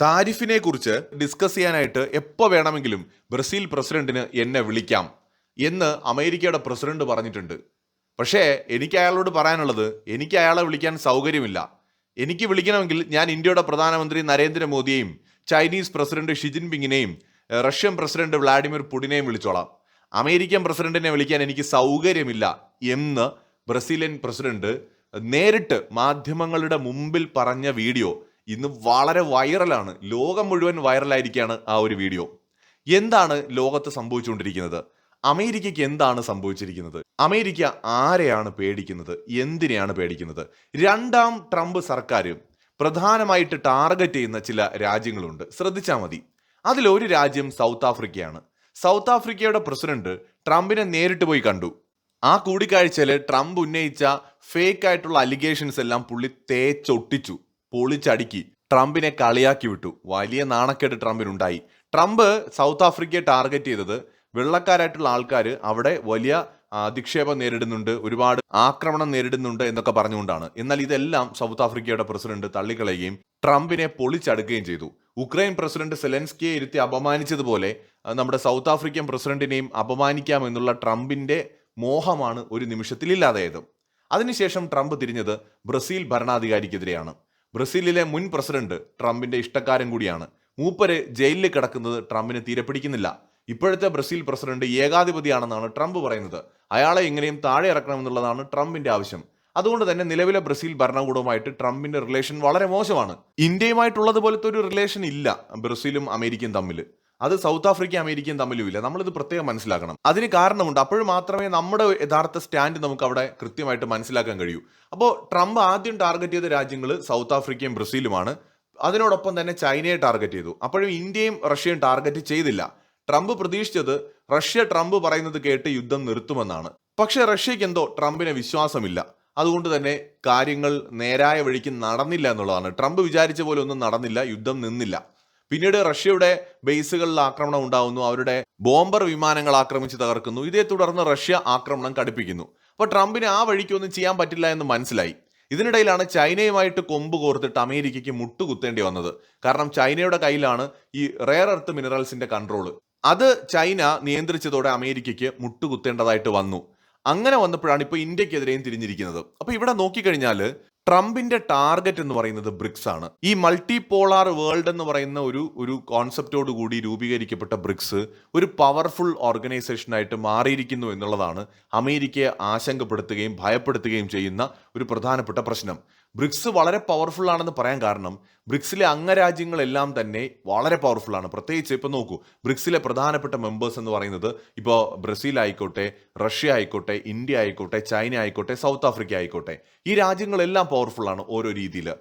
താരിഫിനെ കുറിച്ച് ഡിസ്കസ് ചെയ്യാനായിട്ട് എപ്പോൾ വേണമെങ്കിലും ബ്രസീൽ പ്രസിഡന്റിന് എന്നെ വിളിക്കാം എന്ന് അമേരിക്കയുടെ പ്രസിഡന്റ് പറഞ്ഞിട്ടുണ്ട്. പക്ഷേ എനിക്ക് അയാളോട് പറയാനുള്ളത് എനിക്ക് അയാളെ വിളിക്കാൻ സൗകര്യമില്ല. എനിക്ക് വിളിക്കണമെങ്കിൽ ഞാൻ ഇന്ത്യയുടെ പ്രധാനമന്ത്രി നരേന്ദ്രമോദിയെയും ചൈനീസ് പ്രസിഡന്റ് ഷി ജിൻപിങ്ങിനെയും റഷ്യൻ പ്രസിഡന്റ് വ്ളാഡിമിർ പുടിനെയും വിളിച്ചോളാം. അമേരിക്കൻ പ്രസിഡന്റിനെ വിളിക്കാൻ എനിക്ക് സൗകര്യമില്ല എന്ന് ബ്രസീലിയൻ പ്രസിഡന്റ് നേരിട്ട് മാധ്യമങ്ങളുടെ മുമ്പിൽ പറഞ്ഞ വീഡിയോ ഇന്ന് വളരെ വൈറലാണ്. ലോകം മുഴുവൻ വൈറലായിരിക്കുകയാണ് ആ ഒരു വീഡിയോ. എന്താണ് ലോകത്ത് സംഭവിച്ചുകൊണ്ടിരിക്കുന്നത്? അമേരിക്കയ്ക്ക് എന്താണ് സംഭവിച്ചിരിക്കുന്നത്? അമേരിക്ക ആരെയാണ് പേടിക്കുന്നത്? എന്തിനെയാണ് പേടിക്കുന്നത്? രണ്ടാം ട്രംപ് സർക്കാർ പ്രധാനമായിട്ട് ടാർഗറ്റ് ചെയ്യുന്ന ചില രാജ്യങ്ങളുണ്ട്. ശ്രദ്ധിച്ചാൽ മതി. അതിലൊരു രാജ്യം സൗത്ത് ആഫ്രിക്കയാണ്. സൗത്ത് ആഫ്രിക്കയുടെ പ്രസിഡന്റ് ട്രംപിനെ നേരിട്ട് പോയി കണ്ടു. ആ കൂടിക്കാഴ്ചയിൽ ട്രംപ് ഉന്നയിച്ച ഫേക്ക് ആയിട്ടുള്ള അലിഗേഷൻസ് എല്ലാം പുള്ളി തേച്ചൊട്ടിച്ചു. പൊളിച്ചടുക്കി. ട്രംപിനെ കളിയാക്കി വിട്ടു. വലിയ നാണക്കേട് ട്രംപിനുണ്ടായി. ട്രംപ് സൗത്ത് ആഫ്രിക്കയെ ടാർഗറ്റ് ചെയ്തത് വെള്ളക്കാരായിട്ടുള്ള ആൾക്കാർ അവിടെ വലിയ അധിക്ഷേപം നേരിടുന്നുണ്ട് ഒരുപാട് ആക്രമണം നേരിടുന്നുണ്ട് എന്നൊക്കെ പറഞ്ഞുകൊണ്ടാണ്. എന്നാൽ ഇതെല്ലാം സൗത്ത് ആഫ്രിക്കയുടെ പ്രസിഡന്റ് തള്ളിക്കളയുകയും ട്രംപിനെ പൊളിച്ചടുക്കുകയും ചെയ്തു. ഉക്രൈൻ പ്രസിഡന്റ് സെലൻസ്കിയെ ഇരുത്തി അപമാനിച്ചതുപോലെ നമ്മുടെ സൗത്ത് ആഫ്രിക്കൻ പ്രസിഡന്റിനെയും അപമാനിക്കാമെന്നുള്ള ട്രംപിന്റെ മോഹമാണ് ഒരു നിമിഷത്തിൽ ഇല്ലാതായത് അതിനുശേഷം ട്രംപ് തിരിഞ്ഞത് ബ്രസീൽ ഭരണാധികാരിക്കെതിരെയാണ്. ബ്രസീലിലെ മുൻ പ്രസിഡന്റ് ട്രംപിന്റെ ഇഷ്ടക്കാരൻ കൂടിയാണ്. മൂപ്പര് ജയിലിൽ കിടക്കുന്നത് ട്രംപിന് തീരെ പിടിക്കുന്നില്ല. ഇപ്പോഴത്തെ ബ്രസീൽ പ്രസിഡന്റ് ഏകാധിപതിയാണെന്നാണ് ട്രംപ് പറയുന്നത്. അയാളെ എങ്ങനെയും താഴെ ഇറക്കണമെന്നുള്ളതാണ് ട്രംപിന്റെ ആവശ്യം. അതുകൊണ്ട് തന്നെ നിലവിലെ ബ്രസീൽ ഭരണകൂടവുമായിട്ട് ട്രംപിന്റെ റിലേഷൻ വളരെ മോശമാണ്. ഇന്ത്യയുമായിട്ടുള്ളത് പോലത്തെ ഒരു റിലേഷൻ ഇല്ല ബ്രസീലും അമേരിക്കയും തമ്മിൽ അത് സൗത്ത് ആഫ്രിക്ക അമേരിക്കയും തമ്മിലും ഇല്ല നമ്മളിത് പ്രത്യേകം മനസ്സിലാക്കണം. അതിന് കാരണമുണ്ട്. അപ്പോൾ മാത്രമേ നമ്മുടെ യഥാർത്ഥ സ്റ്റാൻഡ് നമുക്ക് അവിടെ കൃത്യമായിട്ട് മനസ്സിലാക്കാൻ കഴിയൂ. അപ്പോൾ ട്രംപ് ആദ്യം ടാർഗറ്റ് ചെയ്ത രാജ്യങ്ങൾ സൗത്ത് ആഫ്രിക്കയും ബ്രസീലുമാണ്. അതിനോടൊപ്പം തന്നെ ചൈനയെ ടാർഗറ്റ് ചെയ്തു. അപ്പോഴും ഇന്ത്യയും റഷ്യയും ടാർഗറ്റ് ചെയ്തില്ല. ട്രംപ് പ്രതീക്ഷിച്ചത് റഷ്യ ട്രംപ് പറയുന്നത് കേട്ട് യുദ്ധം നിർത്തുമെന്നാണ്. പക്ഷേ റഷ്യയ്ക്ക് എന്തോ ട്രംപിനെ വിശ്വാസമില്ല. അതുകൊണ്ട് തന്നെ കാര്യങ്ങൾ നേരായ വഴിക്ക് നടന്നില്ല എന്നുള്ളതാണ്. ട്രംപ് വിചാരിച്ച പോലെ ഒന്നും നടന്നില്ല യുദ്ധം നിന്നില്ല. പിന്നീട് റഷ്യയുടെ ബേസുകളിൽ ആക്രമണം ഉണ്ടാവുന്നു. അവരുടെ ബോംബർ വിമാനങ്ങൾ ആക്രമിച്ച് തകർക്കുന്നു. ഇതേ തുടർന്ന് റഷ്യ ആക്രമണം കടുപ്പിക്കുന്നു അപ്പോൾ ട്രംപിന് ആ വഴിക്കൊന്നും ചെയ്യാൻ പറ്റില്ല എന്ന് മനസ്സിലായി. ഇതിനിടയിലാണ് ചൈനയുമായിട്ട് കൊമ്പ് കോർത്തിട്ട് അമേരിക്കയ്ക്ക് മുട്ടുകുത്തേണ്ടി വന്നത്. കാരണം ചൈനയുടെ കയ്യിലാണ് ഈ റെയർ എർത്ത് മിനറൽസിന്റെ കൺട്രോൾ അത് ചൈന നിയന്ത്രിച്ചതോടെ അമേരിക്കയ്ക്ക് മുട്ടുകുത്തേണ്ടതായിട്ട് വന്നു. അങ്ങനെ വന്നപ്പോഴാണ് ഇപ്പോൾ ഇന്ത്യക്കെതിരെയും തിരിഞ്ഞിരിക്കുന്നത്. അപ്പോൾ ഇവിടെ നോക്കിക്കഴിഞ്ഞാൽ ട്രംപിന്റെ ടാർഗറ്റ് എന്ന് പറയുന്നത് ബ്രിക്സ് ആണ്. ഈ മൾട്ടി പോളാർ വേൾഡ് എന്ന് പറയുന്ന ഒരു ഒരു കോൺസെപ്റ്റോട് കൂടി രൂപീകരിക്കപ്പെട്ട ബ്രിക്സ് ഒരു പവർഫുൾ ഓർഗനൈസേഷനായിട്ട് മാറിയിരിക്കുന്നു എന്നുള്ളതാണ് അമേരിക്കയെ ആശങ്കപ്പെടുത്തുകയും ഭയപ്പെടുത്തുകയും ചെയ്യുന്ന ഒരു പ്രധാനപ്പെട്ട പ്രശ്നം. ബ്രിക്സ് വളരെ പവർഫുൾ ആണെന്ന് പറയാൻ കാരണം ബ്രിക്സിലെ അംഗരാജ്യങ്ങളെല്ലാം തന്നെ വളരെ പവർഫുൾ ആണ്. പ്രത്യേകിച്ച് ഇപ്പോൾ നോക്കൂ ബ്രിക്സിലെ പ്രധാനപ്പെട്ട മെമ്പേഴ്സ് എന്ന് പറയുന്നത് ഇപ്പോൾ ബ്രസീൽ ആയിക്കോട്ടെ റഷ്യ ആയിക്കോട്ടെ ഇന്ത്യ ആയിക്കോട്ടെ ചൈന ആയിക്കോട്ടെ സൗത്ത് ആഫ്രിക്ക ആയിക്കോട്ടെ. ഈ രാജ്യങ്ങളെല്ലാം പവർഫുൾ ആണ് ഓരോ രീതിയിൽ.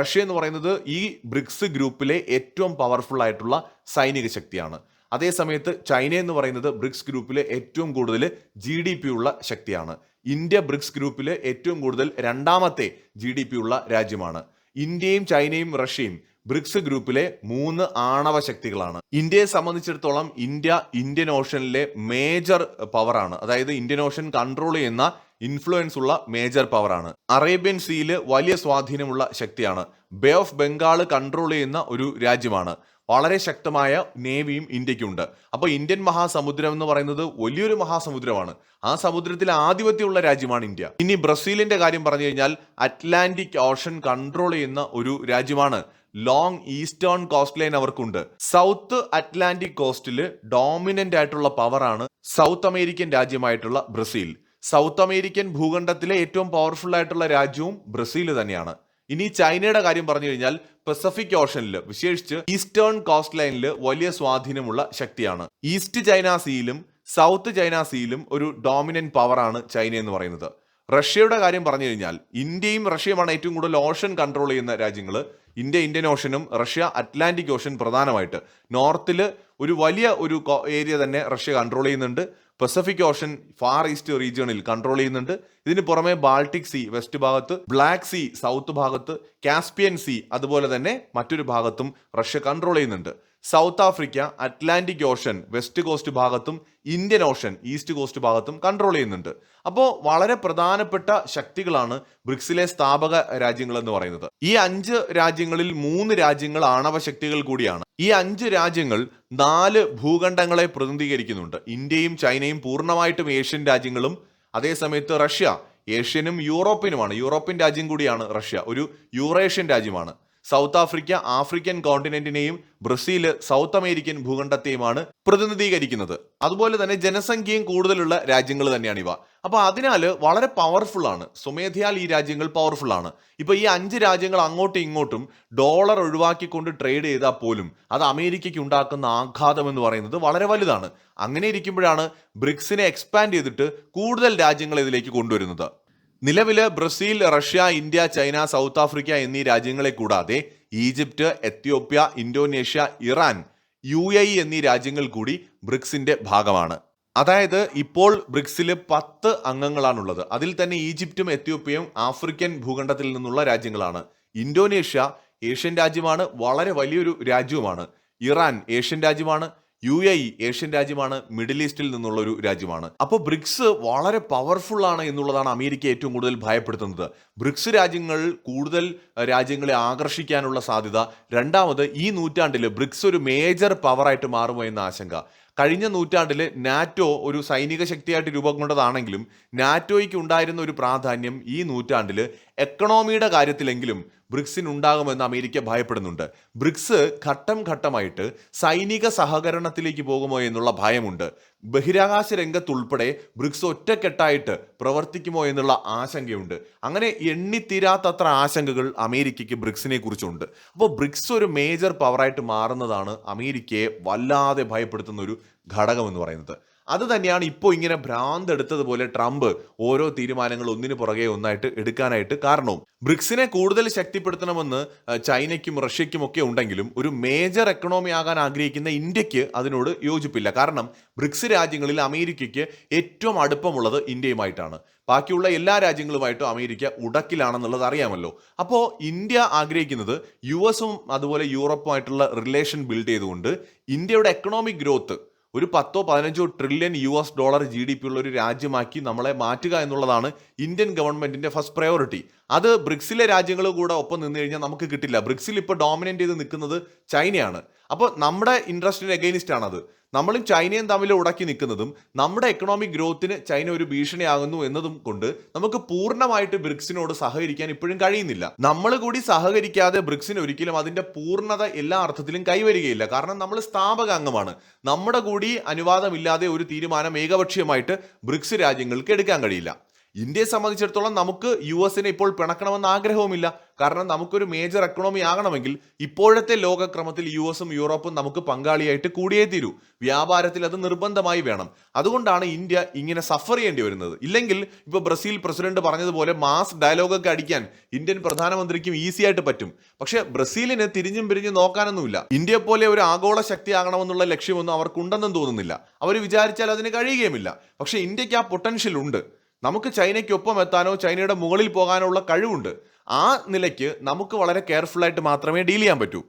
റഷ്യ എന്ന് പറയുന്നത് ഈ ബ്രിക്സ് ഗ്രൂപ്പിലെ ഏറ്റവും പവർഫുൾ ആയിട്ടുള്ള സൈനിക ശക്തിയാണ്. അതേസമയത്ത് ചൈന എന്ന് പറയുന്നത് ബ്രിക്സ് ഗ്രൂപ്പിലെ ഏറ്റവും കൂടുതൽ ജി ഡി പി ഉള്ള ശക്തിയാണ്. ഇന്ത്യ ബ്രിക്സ് ഗ്രൂപ്പിലെ ഏറ്റവും കൂടുതൽ രണ്ടാമത്തെ ജി ഡി പി ഉള്ള രാജ്യമാണ്. ഇന്ത്യയും ചൈനയും റഷ്യയും ബ്രിക്സ് ഗ്രൂപ്പിലെ മൂന്ന് ആണവ ശക്തികളാണ്. ഇന്ത്യയെ സംബന്ധിച്ചിടത്തോളം ഇന്ത്യ ഇന്ത്യൻ ഓഷനിലെ മേജർ പവറാണ് അതായത് ഇന്ത്യൻ ഓഷൻ കൺട്രോൾ ചെയ്യുന്ന ഇൻഫ്ലുവൻസ് ഉള്ള മേജർ പവറാണ് അറേബ്യൻ സീയിൽ വലിയ സ്വാധീനമുള്ള ശക്തിയാണ്. ബേ ഓഫ് ബംഗാൾ കൺട്രോൾ ചെയ്യുന്ന ഒരു രാജ്യമാണ്. വളരെ ശക്തമായ നേവിയും ഇന്ത്യക്കുണ്ട്. അപ്പോൾ ഇന്ത്യൻ മഹാസമുദ്രം എന്ന് പറയുന്നത് വലിയൊരു മഹാസമുദ്രമാണ്. ആ സമുദ്രത്തിൽ ആധിപത്യമുള്ള രാജ്യമാണ് ഇന്ത്യ. ഇനി ബ്രസീലിന്റെ കാര്യം പറഞ്ഞു കഴിഞ്ഞാൽ അറ്റ്ലാന്റിക് ഓഷൻ കൺട്രോൾ ചെയ്യുന്ന ഒരു രാജ്യമാണ്. ലോങ് ഈസ്റ്റേൺ കോസ്റ്റ് ലൈൻ അവർക്കുണ്ട്. സൗത്ത് അറ്റ്ലാന്റിക് കോസ്റ്റിൽ ഡോമിനന്റ് ആയിട്ടുള്ള പവറാണ് സൗത്ത് അമേരിക്കൻ രാജ്യമായിട്ടുള്ള ബ്രസീൽ. സൗത്ത് അമേരിക്കൻ ഭൂഖണ്ഡത്തിലെ ഏറ്റവും പവർഫുൾ ആയിട്ടുള്ള രാജ്യവും ബ്രസീൽ തന്നെയാണ്. ഇനി ചൈനയുടെ കാര്യം പറഞ്ഞു കഴിഞ്ഞാൽ പസഫിക് ഓഷനിൽ വിശേഷിച്ച് ഈസ്റ്റേൺ കോസ്റ്റ് ലൈനിൽ വലിയ സ്വാധീനമുള്ള ശക്തിയാണ്. ഈസ്റ്റ് ചൈന സീയിലും സൗത്ത് ചൈന സീയിലും ഒരു ഡോമിനന്റ് പവറാണ് ചൈന എന്ന് പറയുന്നത്. റഷ്യയുടെ കാര്യം പറഞ്ഞു കഴിഞ്ഞാൽ ഇന്ത്യയും റഷ്യയുമാണ് ഏറ്റവും കൂടുതൽ ഓഷൻ കൺട്രോൾ ചെയ്യുന്ന രാജ്യങ്ങൾ ഇന്ത്യ ഇന്ത്യൻ ഓഷനും റഷ്യ അറ്റ്ലാന്റിക് ഓഷൻ പ്രധാനമായിട്ട്. നോർത്തിൽ ഒരു വലിയ ഒരു ഏരിയ തന്നെ റഷ്യ കൺട്രോൾ ചെയ്യുന്നുണ്ട്. പസഫിക് ഓഷൻ ഫാർ ഈസ്റ്റ് റീജിയണിൽ കൺട്രോൾ ചെയ്യുന്നുണ്ട്. ഇതിന് പുറമെ ബാൾട്ടിക് സി വെസ്റ്റ് ഭാഗത്ത് ബ്ലാക്ക് സി സൗത്ത് ഭാഗത്ത് കാസ്പിയൻ സി അതുപോലെ തന്നെ മറ്റൊരു ഭാഗത്തും റഷ്യ കൺട്രോൾ ചെയ്യുന്നുണ്ട്. South Africa Atlantic ocean west coast ഭാഗത്തും ഇന്ത്യൻ ഓഷൻ ഈസ്റ്റ് കോസ്റ്റ് ഭാഗത്തും കൺട്രോൾ ചെയ്യുന്നുണ്ട്. അപ്പോൾ വളരെ പ്രധാനപ്പെട്ട ശക്തികളാണ് ബ്രിക്സിലെ സ്ഥാപക രാജ്യങ്ങൾ എന്ന് പറയുന്നത്. ഈ അഞ്ച് രാജ്യങ്ങളിൽ മൂന്ന് രാജ്യങ്ങൾ ആണവ ശക്തികൾ കൂടിയാണ്. ഈ അഞ്ച് രാജ്യങ്ങൾ നാല് ഭൂഖണ്ഡങ്ങളെ പ്രതിനിധീകരിക്കുന്നുണ്ട്. ഇന്ത്യയും ചൈനയും പൂർണമായിട്ടും ഏഷ്യൻ രാജ്യങ്ങളും അതേസമയത്ത് റഷ്യ ഏഷ്യനും യൂറോപ്പിനുമാണ് യൂറോപ്യൻ രാജ്യം കൂടിയാണ് റഷ്യ ഒരു യൂറേഷ്യൻ രാജ്യമാണ്. സൗത്ത് ആഫ്രിക്ക ആഫ്രിക്കൻ കോണ്ടിനെന്റിനെയും ബ്രസീൽ സൗത്ത് അമേരിക്കൻ ഭൂഖണ്ഡത്തെയുമാണ് പ്രതിനിധീകരിക്കുന്നത്. അതുപോലെ തന്നെ ജനസംഖ്യയും കൂടുതലുള്ള രാജ്യങ്ങൾ തന്നെയാണ് ഇവ. അപ്പൊ അതിനാൽ വളരെ പവർഫുൾ ആണ്. സ്വമേധയാൽ ഈ രാജ്യങ്ങൾ പവർഫുൾ ആണ്. ഇപ്പൊ ഈ അഞ്ച് രാജ്യങ്ങൾ അങ്ങോട്ടും ഇങ്ങോട്ടും ഡോളർ ഒഴിവാക്കിക്കൊണ്ട് ട്രേഡ് ചെയ്താൽ പോലും അത് അമേരിക്കയ്ക്ക് ഉണ്ടാക്കുന്ന ആഘാതം എന്ന് പറയുന്നത് വളരെ വലുതാണ്. അങ്ങനെ ഇരിക്കുമ്പോഴാണ് ബ്രിക്സിനെ എക്സ്പാൻഡ് ചെയ്തിട്ട് കൂടുതൽ രാജ്യങ്ങൾ ഇതിലേക്ക് കൊണ്ടുവരുന്നത്. നിലവിൽ Brazil Russia India China south Africa എന്നീ രാജ്യങ്ങളെ കൂടാതെ Egypt Ethiopia Indonesia Iran U A എന്നീ രാജ്യങ്ങൾ കൂടി ബ്രിക്സിന്റെ ഭാഗമാണ്. അതായത് ഇപ്പോൾ ബ്രിക്സിൽ പത്ത് അംഗങ്ങളാണുള്ളത്. അതിൽ തന്നെ ഈജിപ്തും എത്യോപ്യയും ആഫ്രിക്കൻ ഭൂഖണ്ഡത്തിൽ നിന്നുള്ള രാജ്യങ്ങളാണ്. ഇന്തോനേഷ്യ ഏഷ്യൻ രാജ്യമാണ് വളരെ വലിയൊരു രാജ്യവുമാണ്. ഇറാൻ ഏഷ്യൻ രാജ്യമാണ് യു എ ഇ ഏഷ്യൻ രാജ്യമാണ് മിഡിൽ ഈസ്റ്റിൽ നിന്നുള്ള ഒരു രാജ്യമാണ്. അപ്പോൾ ബ്രിക്സ് വളരെ പവർഫുൾ ആണ് എന്നുള്ളതാണ് അമേരിക്ക ഏറ്റവും കൂടുതൽ ഭയപ്പെടുത്തുന്നത്. ബ്രിക്സ് രാജ്യങ്ങൾ കൂടുതൽ രാജ്യങ്ങളെ ആകർഷിക്കാനുള്ള സാധ്യത. രണ്ടാമത് ഈ നൂറ്റാണ്ടിൽ ബ്രിക്സ് ഒരു മേജർ പവറായിട്ട് മാറുമോ എന്ന ആശങ്ക. കഴിഞ്ഞ നൂറ്റാണ്ടിൽ നാറ്റോ ഒരു സൈനിക ശക്തിയായിട്ട് രൂപം കൊണ്ടതാണെങ്കിലും നാറ്റോയ്ക്ക് ഉണ്ടായിരുന്ന ഒരു പ്രാധാന്യം ഈ നൂറ്റാണ്ടിൽ എക്കണോമിയുടെ കാര്യത്തിലെങ്കിലും ബ്രിക്സിന് ഉണ്ടാകുമെന്ന് അമേരിക്ക ഭയപ്പെടുന്നുണ്ട്. ബ്രിക്സ് ഘട്ടം ഘട്ടമായിട്ട് സൈനിക സഹകരണത്തിലേക്ക് പോകുമോ എന്നുള്ള ഭയമുണ്ട്. ബഹിരാകാശ രംഗത്തുൾപ്പെടെ ബ്രിക്സ് ഒറ്റക്കെട്ടായിട്ട് പ്രവർത്തിക്കുമോ എന്നുള്ള ആശങ്കയുണ്ട്. അങ്ങനെ എണ്ണിത്തീരാത്തത്ര ആശങ്കകൾ അമേരിക്കയ്ക്ക് ബ്രിക്സിനെ കുറിച്ചുണ്ട്. അപ്പോൾ ബ്രിക്സ് ഒരു മേജർ പവറായിട്ട് മാറുന്നതാണ് അമേരിക്കയെ വല്ലാതെ ഭയപ്പെടുത്തുന്ന ഒരു ഘടകം എന്ന് പറയുന്നത്. അത് തന്നെയാണ് ഇപ്പോൾ ഇങ്ങനെ ഭ്രാന്ത് എടുത്തതുപോലെ ട്രംപ് ഓരോ തീരുമാനങ്ങൾ ഒന്നിനു പുറകെ ഒന്നായിട്ട് എടുക്കാനായിട്ട് കാരണവും. ബ്രിക്സിനെ കൂടുതൽ ശക്തിപ്പെടുത്തണമെന്ന് ചൈനയ്ക്കും റഷ്യയ്ക്കും ഒക്കെ ഉണ്ടെങ്കിലും ഒരു മേജർ എക്കണോമി ആകാൻ ആഗ്രഹിക്കുന്ന ഇന്ത്യയ്ക്ക് അതിനോട് യോജിപ്പില്ല. കാരണം ബ്രിക്സ് രാജ്യങ്ങളിൽ അമേരിക്കയ്ക്ക് ഏറ്റവും അടുപ്പമുള്ളത് ഇന്ത്യയുമായിട്ടാണ്. ബാക്കിയുള്ള എല്ലാ രാജ്യങ്ങളുമായിട്ടും അമേരിക്ക ഉടക്കിലാണെന്നുള്ളത് അറിയാമല്ലോ. അപ്പോൾ ഇന്ത്യ ആഗ്രഹിക്കുന്നത് യു എസും അതുപോലെ യൂറോപ്പുമായിട്ടുള്ള റിലേഷൻ ബിൽഡ് ചെയ്തുകൊണ്ട് ഇന്ത്യയുടെ എക്കണോമിക് ഗ്രോത്ത് ഒരു പത്തോ പതിനഞ്ചോ trillion U S dollar G D P ഉള്ള ഒരു രാജ്യമാക്കി നമ്മളെ മാറ്റുക എന്നുള്ളതാണ് ഇന്ത്യൻ ഗവൺമെന്റിന്റെ ഫസ്റ്റ് പ്രയോറിറ്റി അത് ബ്രിക്സിലെ രാജ്യങ്ങൾ കൂടെ ഒപ്പം നിന്ന് കഴിഞ്ഞാൽ നമുക്ക് കിട്ടില്ല. ബ്രിക്സിൽ ഇപ്പോൾ ഡോമിനേറ്റ് ചെയ്ത് നിൽക്കുന്നത് ചൈനയാണ്. അപ്പോൾ നമ്മുടെ ഇൻട്രസ്റ്റിന് എഗെയിനിസ്റ്റ് ആണത്. നമ്മളും ചൈനയും തമ്മിൽ ഉടക്കി നിൽക്കുന്നതും നമ്മുടെ എക്കണോമിക് ഗ്രോത്തിന് ചൈന ഒരു ഭീഷണിയാകുന്നു എന്നതും കൊണ്ട് നമുക്ക് പൂർണമായിട്ട് ബ്രിക്സിനോട് സഹകരിക്കാൻ ഇപ്പോഴും കഴിയുന്നില്ല. നമ്മൾ കൂടി സഹകരിക്കാതെ ബ്രിക്സിന് ഒരിക്കലും അതിന്റെ പൂർണത എല്ലാ അർത്ഥത്തിലും കൈവരികയില്ല. കാരണം നമ്മൾ സ്ഥാപക അംഗമാണ്. നമ്മുടെ കൂടി അനുവാദമില്ലാതെ ഒരു തീരുമാനം ഏകപക്ഷീയമായിട്ട് ബ്രിക്സ് രാജ്യങ്ങൾക്ക് എടുക്കാൻ കഴിയില്ല. ഇന്ത്യയെ സംബന്ധിച്ചിടത്തോളം നമുക്ക് യു എസിനെ ഇപ്പോൾ പിണക്കണമെന്ന് ആഗ്രഹവുമില്ല. കാരണം നമുക്കൊരു മേജർ എക്കണോമി ആകണമെങ്കിൽ ഇപ്പോഴത്തെ ലോകക്രമത്തിൽ യു എസും യൂറോപ്പും നമുക്ക് പങ്കാളിയായിട്ട് കൂടിയേ തീരൂ. വ്യാപാരത്തിൽ അത് നിർബന്ധമായി വേണം. അതുകൊണ്ടാണ് ഇന്ത്യ ഇങ്ങനെ സഫർ ചെയ്യേണ്ടി വരുന്നത്. ഇല്ലെങ്കിൽ ഇപ്പൊ ബ്രസീൽ പ്രസിഡന്റ് പറഞ്ഞതുപോലെ മാസ് ഡയലോഗൊക്കെ അടിക്കാൻ ഇന്ത്യൻ പ്രധാനമന്ത്രിക്കും ഈസി ആയിട്ട് പറ്റും. പക്ഷെ ബ്രസീലിന് തിരിഞ്ഞും പിരിഞ്ഞും നോക്കാനൊന്നുമില്ല. ഇന്ത്യ പോലെ ഒരു ആഗോള ശക്തി ആകണമെന്നുള്ള ലക്ഷ്യമൊന്നും അവർക്കുണ്ടെന്നും തോന്നുന്നില്ല. അവർ വിചാരിച്ചാൽ അതിന് കഴിയുകയുമില്ല. പക്ഷെ ഇന്ത്യയ്ക്ക് ആ പൊട്ടൻഷ്യൽ ഉണ്ട്. നമുക്ക് ചൈനയ്ക്കൊപ്പം എത്താനോ ചൈനയുടെ മുകളിൽ പോകാനോ ഉള്ള കഴിവുണ്ട്. ആ നിലയ്ക്ക് നമുക്ക് വളരെ കെയർഫുൾ ആയിട്ട് മാത്രമേ ഡീൽ ചെയ്യാൻ പറ്റൂ.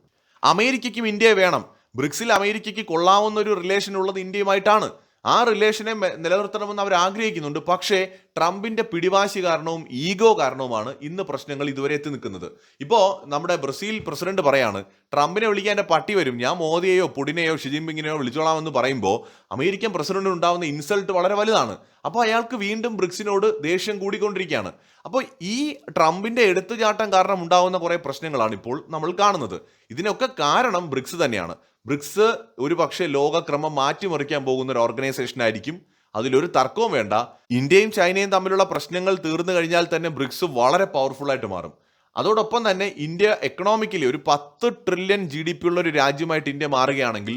അമേരിക്കയ്ക്കും ഇന്ത്യയെ വേണം. ബ്രിക്സിൽ അമേരിക്കയ്ക്ക് കൊള്ളാവുന്ന ഒരു റിലേഷൻ ഉള്ളത് ഇന്ത്യയുമായിട്ടാണ്. ആ റിലേഷനെ നിലനിർത്തണമെന്ന് അവർ ആഗ്രഹിക്കുന്നുണ്ട്. പക്ഷേ ട്രംപിന്റെ പിടിവാശി കാരണവും ഈഗോ കാരണവുമാണ് ഇന്ന് പ്രശ്നങ്ങൾ ഇതുവരെ എത്തി നിൽക്കുന്നത്. ഇപ്പോൾ നമ്മുടെ ബ്രസീൽ പ്രസിഡന്റ് പറയാണ് ട്രംപിനെ വിളിക്കാൻ എന്റെ പട്ടി വരും. ഞാൻ മോദിയെയോ പുടിനെയോ ഷിജിൻപിങ്ങിനെയോ വിളിച്ചോളാമെന്ന് പറയുമ്പോൾ അമേരിക്കൻ പ്രസിഡന്റിന് ഉണ്ടാകുന്ന ഇൻസൾട്ട് വളരെ വലുതാണ്. അപ്പോൾ അയാൾക്ക് വീണ്ടും ബ്രിക്സിനോട് ദേഷ്യം കൂടിക്കൊണ്ടിരിക്കുകയാണ്. അപ്പോൾ ഈ ട്രംപിന്റെ എടുത്തുചാട്ടം കാരണം ഉണ്ടാകുന്ന കുറേ പ്രശ്നങ്ങളാണ് ഇപ്പോൾ നമ്മൾ കാണുന്നത്. ഇതിനൊക്കെ കാരണം ബ്രിക്സ് തന്നെയാണ്. ബ്രിക്സ് ഒരു പക്ഷേ ലോകക്രമം മാറ്റിമറിക്കാൻ പോകുന്ന ഒരു ഓർഗനൈസേഷൻ ആയിരിക്കും. അതിലൊരു തർക്കവും വേണ്ട. ഇന്ത്യയും ചൈനയും തമ്മിലുള്ള പ്രശ്നങ്ങൾ തീർന്നു കഴിഞ്ഞാൽ തന്നെ ബ്രിക്സ് വളരെ പവർഫുൾ ആയിട്ട് മാറും. അതോടൊപ്പം തന്നെ ഇന്ത്യ എക്കണോമിക്കലി ഒരു പത്ത് ട്രില്യൺ ജി ഡി പി ഉള്ള ഒരു രാജ്യമായിട്ട് ഇന്ത്യ മാറുകയാണെങ്കിൽ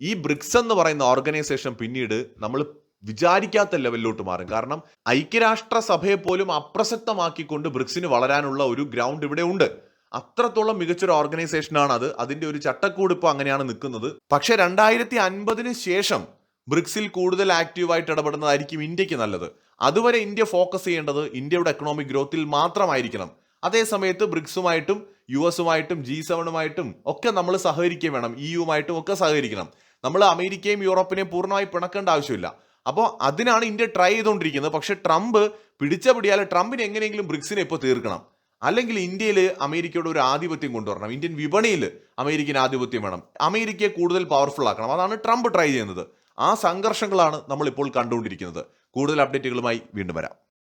ഈ ബ്രിക്സ് എന്ന് പറയുന്ന ഓർഗനൈസേഷൻ പിന്നീട് നമ്മൾ വിചാരിക്കാത്ത ലെവലിലോട്ട് മാറും. കാരണം ഐക്യരാഷ്ട്ര സഭയെ പോലും അപ്രസക്തമാക്കിക്കൊണ്ട് ബ്രിക്സിന് വളരാനുള്ള ഒരു ഗ്രൗണ്ട് ഇവിടെ ഉണ്ട്. അത്രത്തോളം മികച്ചൊരു ഓർഗനൈസേഷനാണ് അത്. അതിന്റെ ഒരു ചട്ടക്കൂട് ഇപ്പോൾ അങ്ങനെയാണ് നിൽക്കുന്നത്. പക്ഷേ രണ്ടായിരത്തി അൻപതിന് ശേഷം ബ്രിക്സിൽ കൂടുതൽ ആക്റ്റീവായിട്ട് ഇടപെടുന്നതായിരിക്കും ഇന്ത്യയ്ക്ക് നല്ലത്. അതുവരെ ഇന്ത്യ ഫോക്കസ് ചെയ്യേണ്ടത് ഇന്ത്യയുടെ എക്കണോമിക് ഗ്രോത്തിൽ മാത്രമായിരിക്കണം. അതേസമയത്ത് ബ്രിക്സുമായിട്ടും യു എസുമായിട്ടും ജി സെവനുമായിട്ടും ഒക്കെ നമ്മൾ സഹകരിക്കുകയും വേണം ഇ യുമായിട്ടും ഒക്കെ സഹകരിക്കണം. നമ്മൾ അമേരിക്കയും യൂറോപ്പിനെയും പൂർണമായി പിണക്കേണ്ട ആവശ്യമില്ല. അപ്പോൾ അതിനാണ് ഇന്ത്യ ട്രൈ ചെയ്തുകൊണ്ടിരിക്കുന്നത്. പക്ഷേ ട്രംപ് പിടിച്ച പിടിയാൽ ട്രംപിന് എങ്ങനെയെങ്കിലും ബ്രിക്സിനെ ഇപ്പോൾ തീർക്കണം. അല്ലെങ്കിൽ ഇന്ത്യയിൽ അമേരിക്കയുടെ ഒരു ആധിപത്യം കൊണ്ടുവരണം. ഇന്ത്യൻ വിപണിയിൽ അമേരിക്കൻ ആധിപത്യം വേണം. അമേരിക്കയെ കൂടുതൽ പവർഫുൾ ആക്കണം. അതാണ് ട്രംപ് ട്രൈ ചെയ്യുന്നത്. ആ സംഘർഷങ്ങളാണ് നമ്മൾ ഇപ്പോൾ കണ്ടുകൊണ്ടിരിക്കുന്നത്. കൂടുതൽ അപ്ഡേറ്റുകളുമായി വീണ്ടും വരാം.